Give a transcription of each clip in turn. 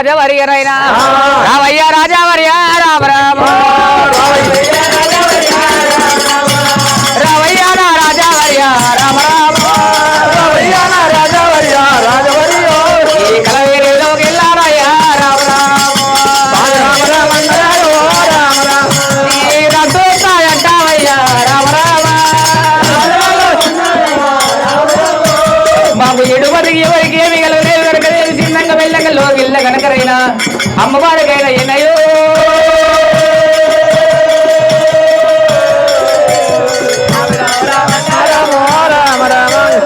రాజవర్యరైనా. రావయ్య రాజావర్య రామ రామ అమ్మవారికైనా ఏనయో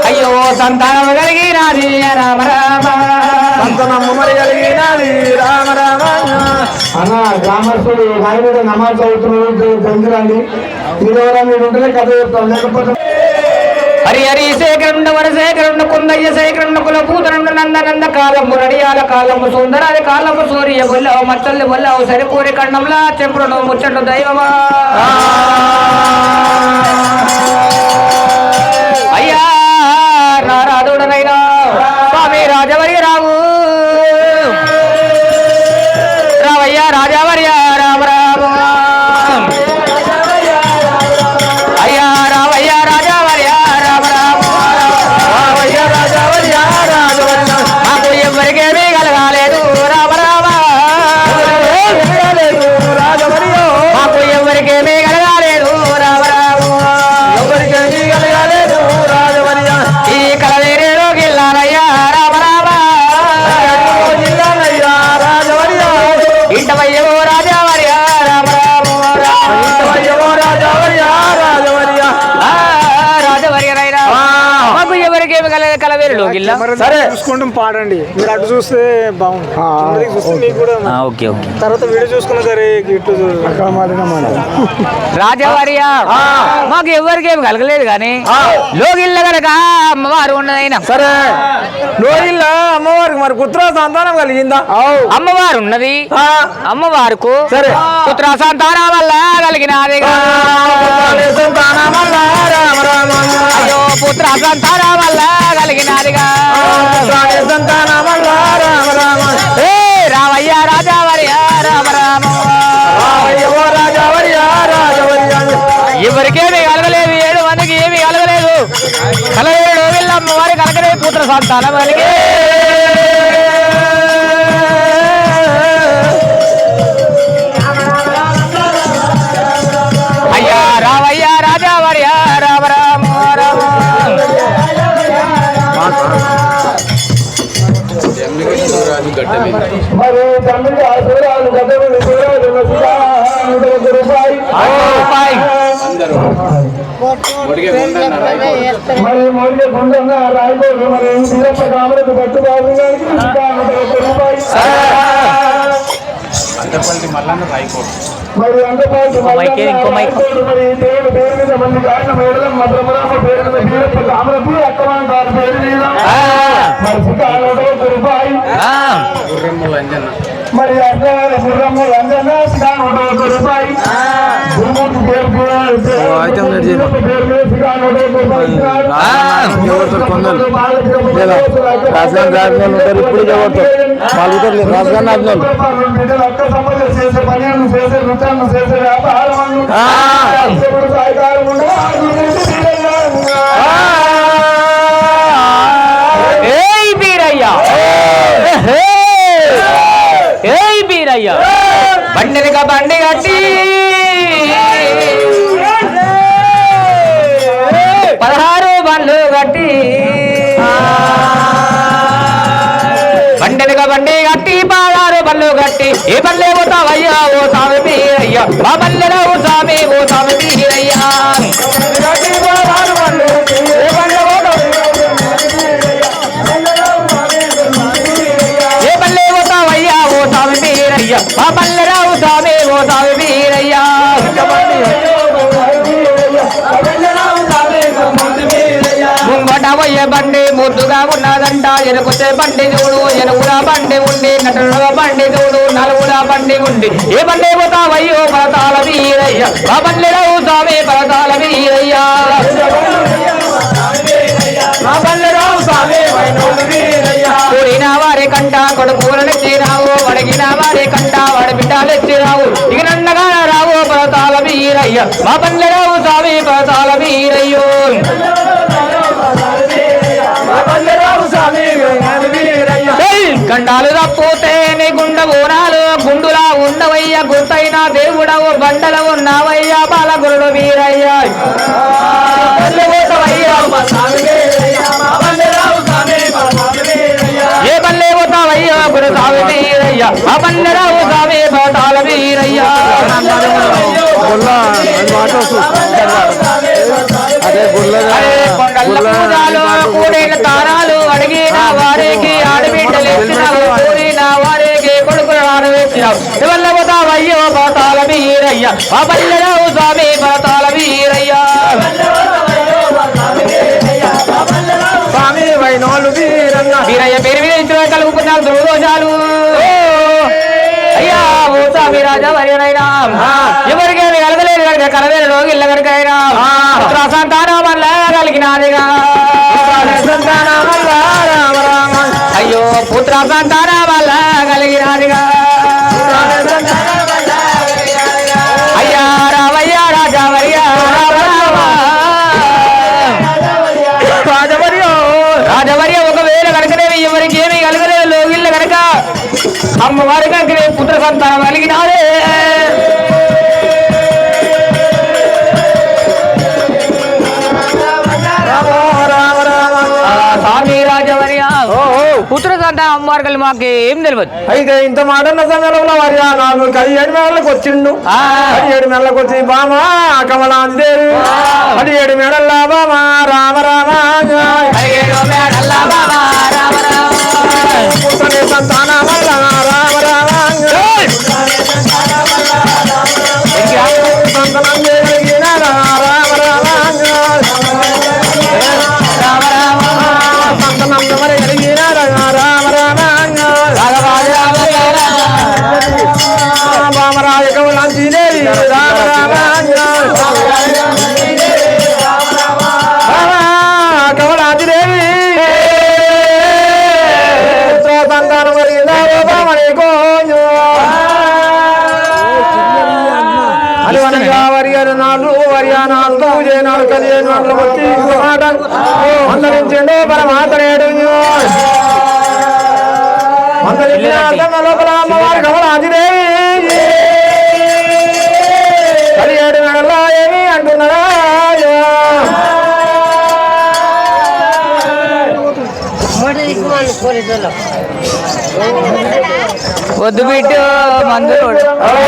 అయ్యో సంతానం కలిగినది రామ రామ. అన్న గ్రామస్తుడు నాయనుడు నమాజ్ చదువుతున్నాడు గంజరండి మీరెవరా మీరు ఉంటేనే కథ చెప్తాం. లేకపోతే హరి హరి శేఖరుండ వర శేఖరుండ కుందయ్య శేఖరుండ కుల పూతనుండ నంద నంద కాలము నడియాల కాలము సుందరాది కాలము సూర్య బొల్లవు మచ్చల్లి బొల్లవు సరిపూరి కండంలా చెంపుడు ముచ్చండు దైవమా. అటు చూస్తే బాగుంది. కిందకి చూస్తే మీకు కూడా ఓకే ఓకే. తర్వాత వీడియో చూసుకున్న సరే ఇటు రాజవర్య మాకు ఎవరికేమి కలగలేదు కానీ లోగిల్ల గనక అమ్మవారు ఉన్నదైనా. సరే. లోహిల్లా అమ్మవారికి మరి పుత్ర సంతానం కలిగిందా? అమ్మవారు ఉన్నది. అమ్మవారుకు సరే. పుత్ర సంతానం వల్ల కలిగినది అయ్యో పుత్ర సంతానం వల్ల కలిగినదిగా ఏ ఎవరికేమి కలగలేదు ఏడు మందికి ఏమి కలగలేదు కలగలేడు వీళ్ళమ్మ వారి కలగలే పుత్ర సంతానం కలిగే అయ్యా రావయ్య రాజావర్య రామ రామ రామ మరి తమ్మిడి ఆ సూరాలు గద్దెలు సూరాలు నూట ఒక్క రూపాయి రూపాయి. మరి గుండంగా రాయకూడదు మరి వీరప్ప కామరకు బాబు గారికి నూట ఒక్క రూపాయి మరి అంతపాటు మైక్ ఏది? ఇంకో మైక్. మరి దేవుడు పేరు మీద మంది కారణం ఏడలం మద్రమరామ పేరు మీద వీరప్ప కామరకు అక్కమాన్ గారి పేరు మీద ఆ. మరి ఇంకా నూట ఒక్క రూపాయి ఆ, మరి అన్నగారి గుర్రమ్మ రంజన ఇంకా నూట ఒక్క రూపాయి గురుమూర్తి పేరు మీద వీరప్ప పేరు మీద ఇంకా నూట ఒక్క రూపాయి ఇచ్చినారు. రాజధాని రాజధాని ఉంటారు ఇప్పుడు ఎవరితో వాళ్ళతో రాజధాని రాజధాని బండిగా బండి కట్టి. పదహారు బండ్లు కట్టి. బండిగా బండి కట్టి పదహారు బండ్లు కట్టి. ఏ బండ్లే పోతావయ్యా ఓ స్వామి అయ్యా. మా బండ్లలో ఓ స్వామి ఓ స్వామి అయ్యా. పోయే బండి ముద్దుగా ఉన్నదంట. ఎనుకొచ్చే బండి చూడు ఎనుగుల బండి ఉండి నటుల బండి చూడు నలుగుల బండి ఉండి ఏ బండి పోతావయ్యో పరతాల వీరయ్య. మా పల్లె రావు స్వామి పరతాల వీరయ్య. మా పల్లె రావు స్వామి కూడిన వారి కంట కొడుకులను చీరావు వారి కంట వాడి బిడ్డలెచ్చి రావు ఇక నన్నగా రావు పరతాల వీరయ్య. మా పల్లె రావు స్వామి పరతాల వీరయ్యో. ఏయ్! గండాలు తప్పోతే నీ గుండ గోనాలు గుండులా ఉండవయ్య గుర్తైన దేవుడవు బండలు ఉన్నావయ్యా బాలగురుడు వీరయ్య. ఏ పల్లె పోతావయ్యా గురు సావి వీరయ్య ఆ పల్లె రావు సామి పోతాల వీరయ్య. అదే అది తారా అడిగిన వారికి ఆడబిడ్డలు ఇచ్చినావు కోరిన వారికి కొడుకులు ఆడవేసినావు పోతాల వీరయ్య. ఆ స్వామి పోతాల వీరయ్య. స్వామి వీరన్న. వీరయ్య పేరు మీద ఇచ్చిన కలుగుకున్నారు దుర్దోషాలు. అయ్యా ఓ స్వామి రాజా వరియనైనా. ఎవరికేమి కలగలేదు కనుక కలవేలు రోగిళ్ళ కనుకైనా. సంతానం వల్ల కలిగినాదిగా. అయ్యో పుత్ర సంతానం వల్ల కలిగినాదిగా అయ్యా రావయ్యా రాజా వరియా రామ రామ. రాజవర్యో రాజవర్య ఒకవేళ కనుకనేవి ఎవరికి ఏమీ కలగలేదు లోగిళ్ళ కనుక అమ్మవారి కనుకనే పుత్ర సంతానం కలిగినాడే పుత్ర సంతానం అమ్మవారి కలిగి మాకు ఏం తెలియదు అయితే ఇంత మాట సమయంలో వారి నాలుగు పదిహేడు మేడలకు వచ్చిండు. పదిహేడు మేడలకు వచ్చి బామా కమలాంజేరు పదిహేడు మేడల్లా బామా రామ రామ లోపల అమ్మవారి కమల ఆంజనేయి కలియేడు మెడలా ఏమి అంటున్నారా? వద్దు బిడ్డు మందులు అరే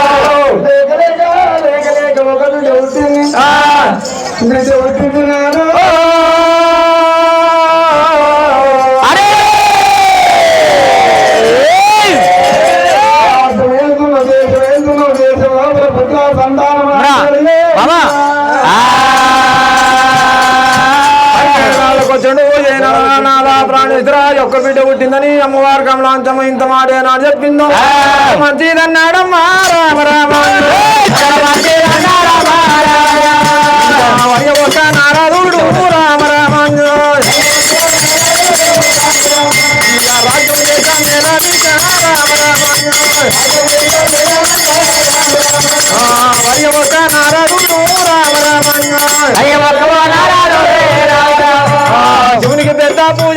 ఒక్క బిడ్డ పుట్టిందని అమ్మవారు కమలాంతమ్మ ఇంత మాటేనా చెప్పిందో? మంచిదన్నాడమ్మా రామ రామ రామ. రామ ఒక పెద్ద పూజ.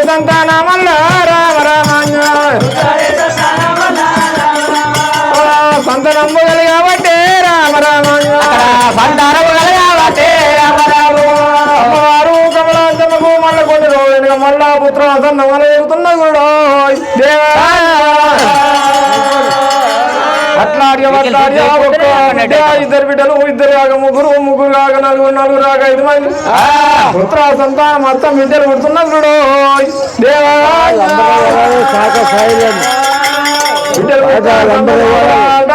సంతాన సంతానమల్ల రామ రామాంజ సంతానం మొదలు కాబట్టి రామ రామాంజ సంతానం మొదలు కాబట్టి అమ్మవారు కమలాంతమకు మళ్ళ కొన్ని రోజులుగా మళ్ళా పుత్ర సన్నమల ఎగుతున్న కూడా దేవా! అట్లా ఇద్దరు బిడ్డలు ఇద్దరు కాక ముగ్గురు ముగ్గురు కాక నలుగురు నలుగురు కాక ఐదు మంది. పుత్ర సంతానం మొత్తం బిడ్డలు పుడుతున్న చూడు. దేవా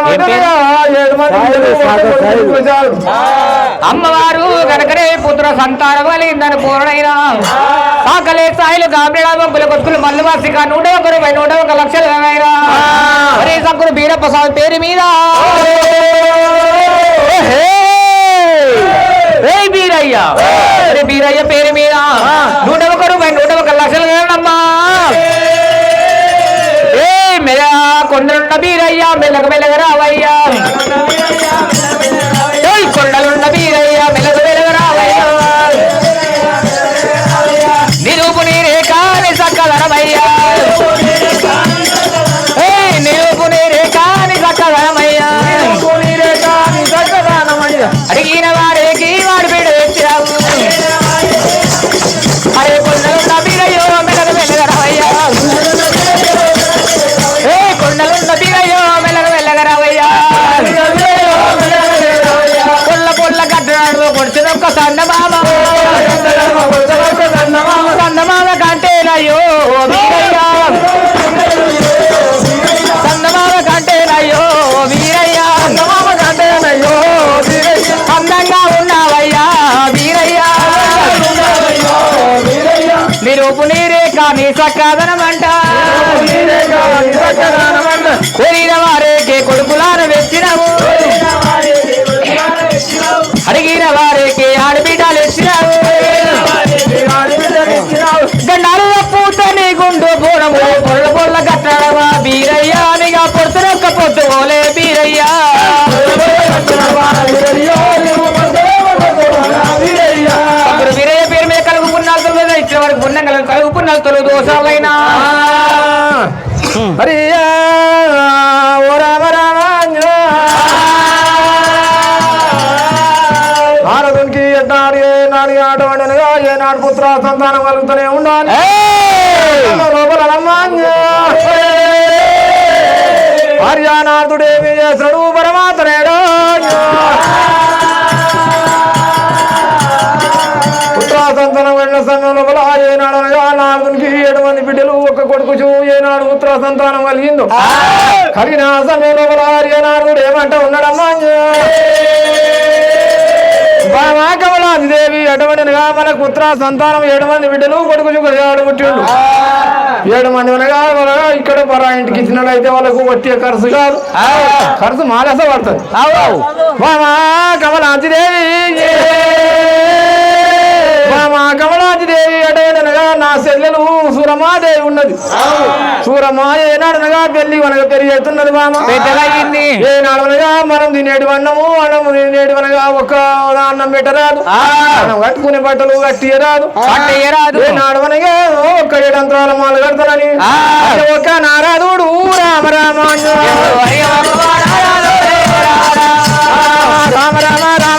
బిడ్డలు అమ్మవారు కనుకనే పుత్ర సంతానం అలిందని పూర్ణైన సాకలే సాయిలు గాబిడా బొబ్బుల కొట్టుకులు మల్లువాసిక నూట ఒక రూపాయి నూట ఒక లక్షలు ఏమైనా హరే సక్కుడు బీరప్ప స్వామి పేరు మీద. బీరయ్య? పేరు మీద. నూట ఒక రూపాయి నూట ఒక లక్షలు ఏమమ్మా కొందరున్న బీరయ్యా మెల్లగ మెల్లగ రావయ్యా. பொருளலுள்ள வீரையா సకాదనమంట ఆస్తులు దోషాలైనా. హరియా ఓ రామ రామ భారతంకి ఎన్నాడు ఏనాడు ఆటవాడనగా ఏనాడు పుత్ర సంతానం కలుగుతూనే ఉండాలి. లోపల భార్యానాథుడేమి చేస్తాడు పుత్ర సంతానం వెళ్ళిన సమయం లోపల నారదునికి ఏడు మంది బిడ్డలు ఒక కొడుకు చూ ఏనాడు పుత్ర సంతానం కలిగిందో? కలిగిన సమయం లోపల ఏనాడు ఏమంటా ఉన్నాడమ్మా కమలాది దేవి ఎటువంటిగా మన పుత్ర సంతానం ఏడు మంది బిడ్డలు కొడుకు చూడు పుట్టిండు. ఏడు మంది అనగా ఇక్కడ పరా ఇంటికి ఇచ్చినట్లయితే వాళ్ళకు వచ్చే ఖర్చు కాదు. ఖర్చు మాలస పడుతుంది. బామా కమలాంతి దేవి. బామా కమలాంతి దేవి ఎటనగా నా చెల్లెలు సూరమాదేవి ఉన్నది సూరమా ఏనాడనగా పెళ్ళి మనకు పెరిగి అవుతున్నది బామ పెద్దగయింది ఏనాడనగా మనం తినేటి అన్నము అన్నము తినేటి అనగా ఒక అన్నం పెట్టరాదు మనం కట్టుకునే బట్టలు కట్టి రాదు పట్టయ్యరాదు ఏనాడు అనగా ఒక్క ఏడంతరాల మాలు. అది ఒక నారాదుడు రామ రామ రామ రామ రామ రామ రామ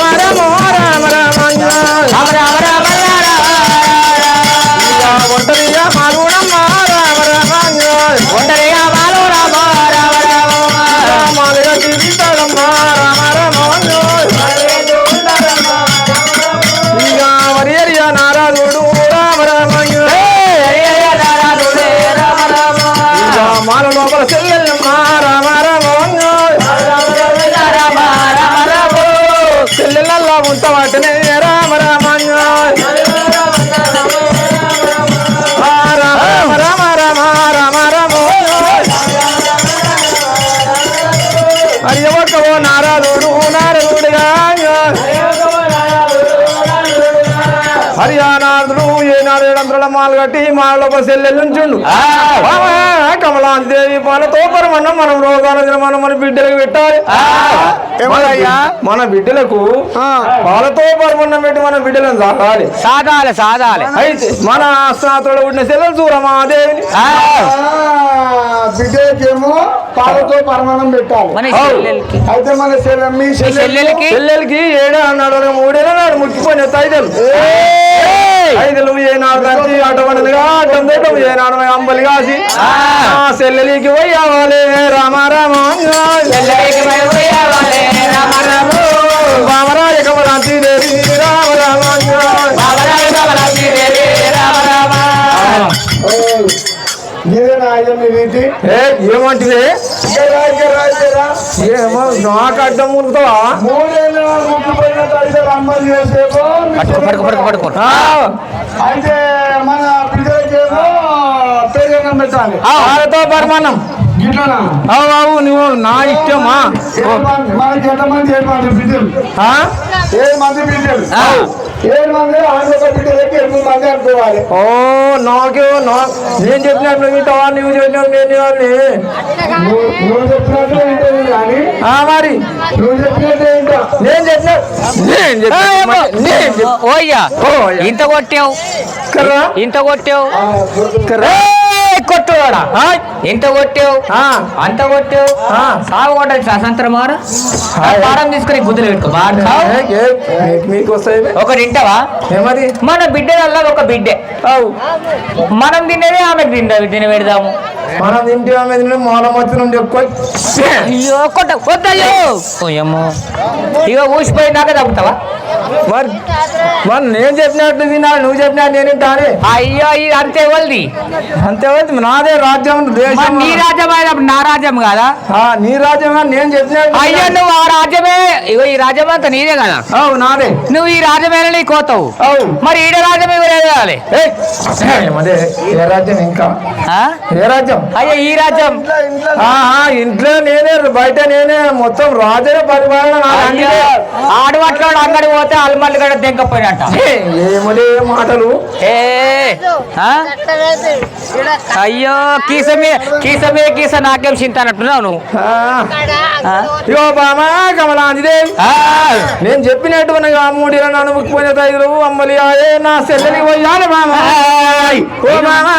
ఏడంతల మాలు కట్టి మాలోప సెల్లెల్లుంచుండు కమలాంతి దేవి పాలతో పరమన్నం మనం రోగాల మనం మన బిడ్డలకు పెట్టాలి. ఏమయ్యా? మన బిడ్డలకు పాలతో పరమన్నం పెట్టి మన బిడ్డలను సాగాలి. సాదాలి సాదాలి అయితే మన స్నాతుడు పుట్టిన సెల్లెలు చూరమాదేవిని బిడ్డకేమో పాలతో పరమాణం పెట్టాలి. అయితే మన మీ చెల్లెలకి? ఏడు అన్నాడు మూడేళ్ళు నాడు ముట్టిపోయిన తైదలు. ఐదులు ఏనాడు దంచి అటువంటిదిగా అడ్డం తిట్టం ఏనాడు అంబలి కాసి. ఆ. సెల్లెలికి పోయావాలి రామ రామ రామరాయ కమలాంతి దేవి రామ రామ ఏమో నాకు అడ్డం మునుకుతావా మూడేళ్ళు ముగ్గుపోయిన తల్లిదండ్రులు అమ్మలు అయితే మన పిల్లలకేమో పెరుగన్నం పెట్టాలి వాళ్ళతో పరమాన్నం అవు బాబు నువ్వు నా ఇష్టమా? ఓ. నాకే నేను చెప్పినట్లు వింటావా? నువ్వు చెప్పినట్టు నేను మరి. నేను చెప్పిన నేను ఓయ్యా. ఇంత కొట్టావు. ఇంత కొట్టావు. కర్రా కొట్టువాడా ఇంత కొట్టావు? ఆ. అంత కొట్టావు? ఆ. సాగు కొట్టాలి స్వాతంత్రం మార పారం తీసుకుని గుద్దులు పెట్టుకో. ఒకటి తింటావా? మన బిడ్డలల్లా ఒక బిడ్డే. మనం తినేదే ఆమెకు తిందా తిని పెడదాము. మనం ఇంటి మీద మూలం వచ్చి నుండి ఎక్కువ. అయ్యో కొట్ట ఇక ఊసిపోయినాక మరి మరి నేను చెప్పినట్టు తినాలి నువ్వు చెప్పినట్టు నేను తింటానే అయ్యో ఇది అంతే వాళ్ళది అంతే అవుతుంది. నాదే రాజ్యం దేశం నీ రాజ్యం నా రాజ్యం కాదా? నీ రాజ్యం నేను చెప్పినట్టు అయ్యో నువ్వు ఆ రాజ్యమే ఇగో ఈ రాజ్యం అంతా నీదే కదా? అవు నాదే. నువ్వు ఈ రాజ్యమేనా నీ కోతావు. అవు. మరి ఈడ రాజ్యం ఇవ్వలేదు కావాలి ఏయ్, అదే ఏ రాజ్యం ఇంకా? ఆ? ఏ రాజ్యం? అయ్యో ఈ రాజ్యం. ఇంట్లో ఇంట్లో ఆ, ఆ, ఇంట్లో నేనే బయట నేనే మొత్తం రాజే పరిపాలన ఆడవట్లో అంగడి పోతే అల్మల్లి గడ దెంకపోయినట్ట ఏములే మాటలు? అయ్యో కీస మీద కీస మీద కీస నాకేం చింత అన్నట్టున్నావు నువ్వు బామా కమలాంజదేవి నేను చెప్పినట్టు మనకు అమ్మూడిలో అనుముకుపోయిన తైలు అమ్మలి నా సెల్లని పోయాలి మామా ఓ మామా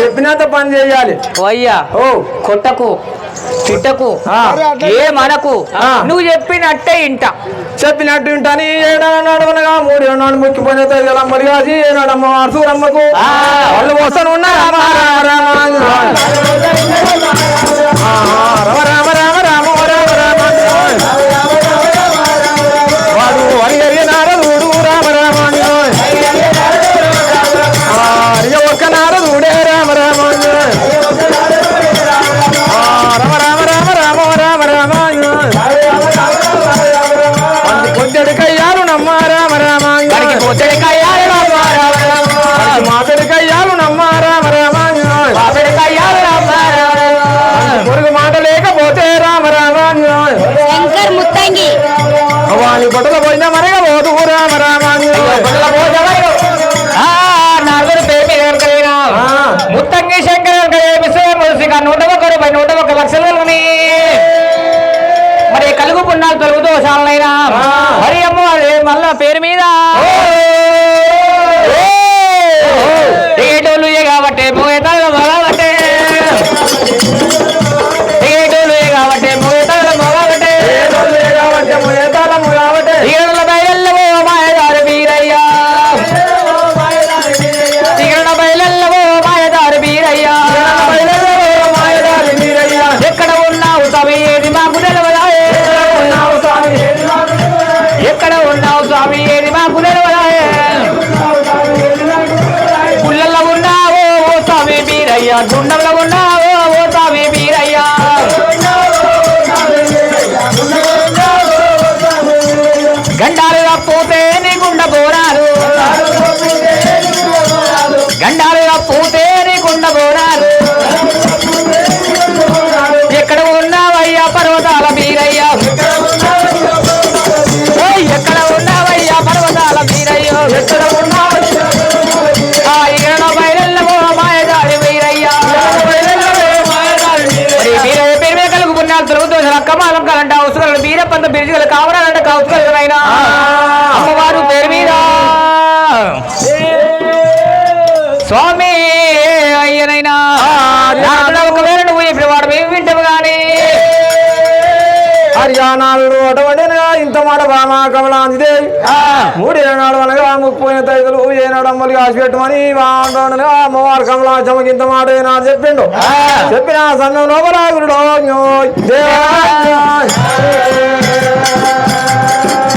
చెప్పినంత పని చేయాలి అయ్యా ఓ కొట్టకు తిట్టకు ఏ మనకు. నువ్వు చెప్పినట్టే ఇంట చెప్పినట్టు వింటాను ఏడాది నడవనగా మూడు నాడు ముక్కిపోయిన తైలు అమ్మలి కాసి ఏనాడమ్మ సూరమ్మకు ఆ. వాళ్ళు వస్తాను ఉన్నా రామ రామ రామ ఆ, రామ రామ రామ రామ రామ అటువంటిగా ఇంత మాట బామా కమలాంది దేవి మూడు ఏనాడు అనగా ముక్కుపోయిన తైదులు ఏనాడు అమ్మలు కాసి పెట్టమని బాగుండగా అమ్మవారు కమలాచమ్మకి ఇంత మాట ఏనాడు చెప్పిండు. చెప్పిన సమయం లోపల గురుడు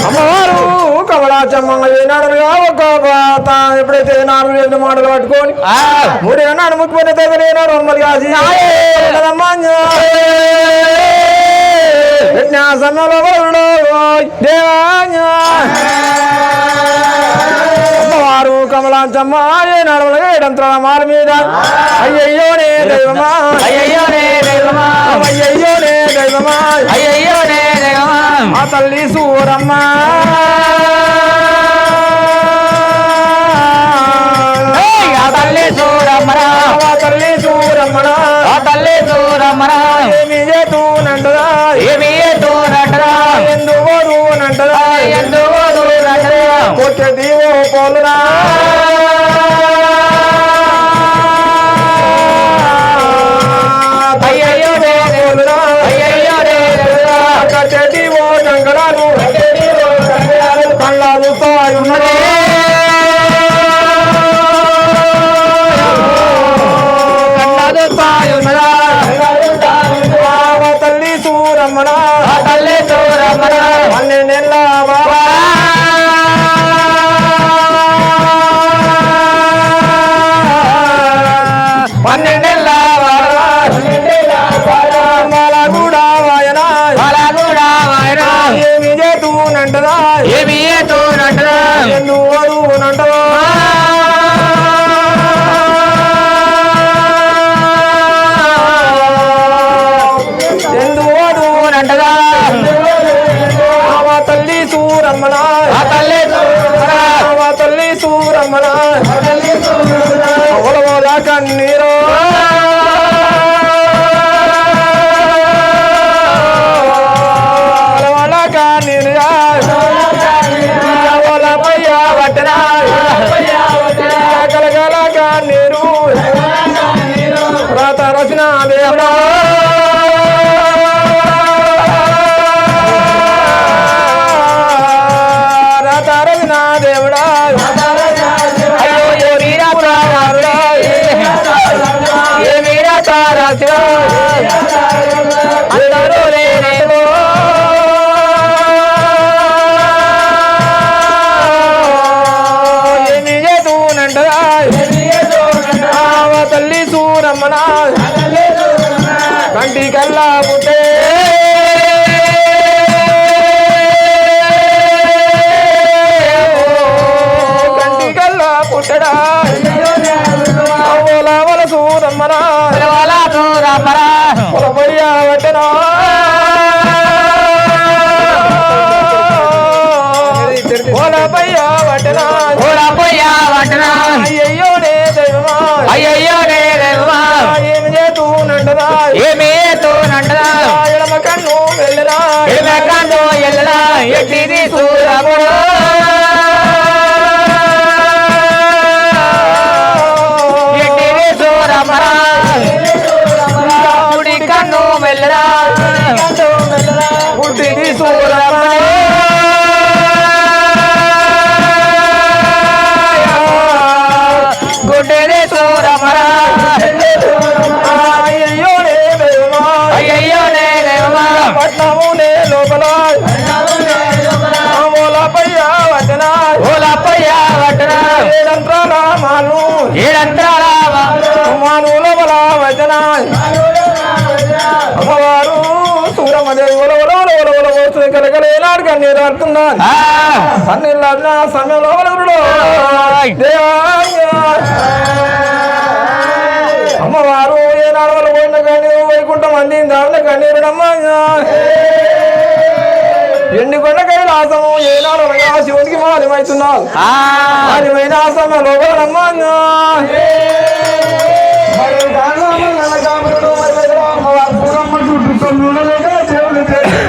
అమ్మవారు కమలాచమ్మ ఒక ఎప్పుడైతే నాలుగు రెండు మాటలు పట్టుకొని మూడు ఏనాడు ముక్కుపోయిన తైదులు ఏనాడు అమ్మలు కాసి అమ్మా దేవాన్య అమ్మవారు కమలాంచమ్మ ఏ మాల మీద. అయ్యయ్యోనే దైవమా. అయ్యయ్యోనే దైవమా. అయ్యయ్యోనే దైవమా. అయ్యయ్యోనే దైవమా. మా తల్లి సూరమ్మ. ఆ తల్లి చూడమ్మరా మా తల్లి సూరమ్మన ఆ తల్లి ఏమి చేతూనంటదా ఏమి దూరట్టరా కొట్టది ఓ పోలునా ఏమి చేతూనంటదా ఏమి ఎత్తునట్టరా আমরা పొలపయ్య పట్నమునే లోపల మూలపయ్య వచన ఓలప్పయ్య వట్టనా ఏడంత్రాల మాను ఏడంత్రాల మాను లోపల వచన అమ్మవారు సూరమ్మదేవి ఒల ఒల ఒల ఒల ఒల వస్తుంది కలకల ఏనాడు కన్నీరు ఆడుతున్నాను కన్నీళ్ళు ఆడిన సమయంలో వలగురుడు. అమ్మవారు వల్ల పోయిన కన్నీరు వైకుంఠం అందింది. ఆవిడ కన్నీరుడమ్మా ఎండి కొండ కైలాసము ఏనాడు అనగా శివునికి మాలిమవుతున్నారు మాలిమైన చుట్టూ తొమ్మిది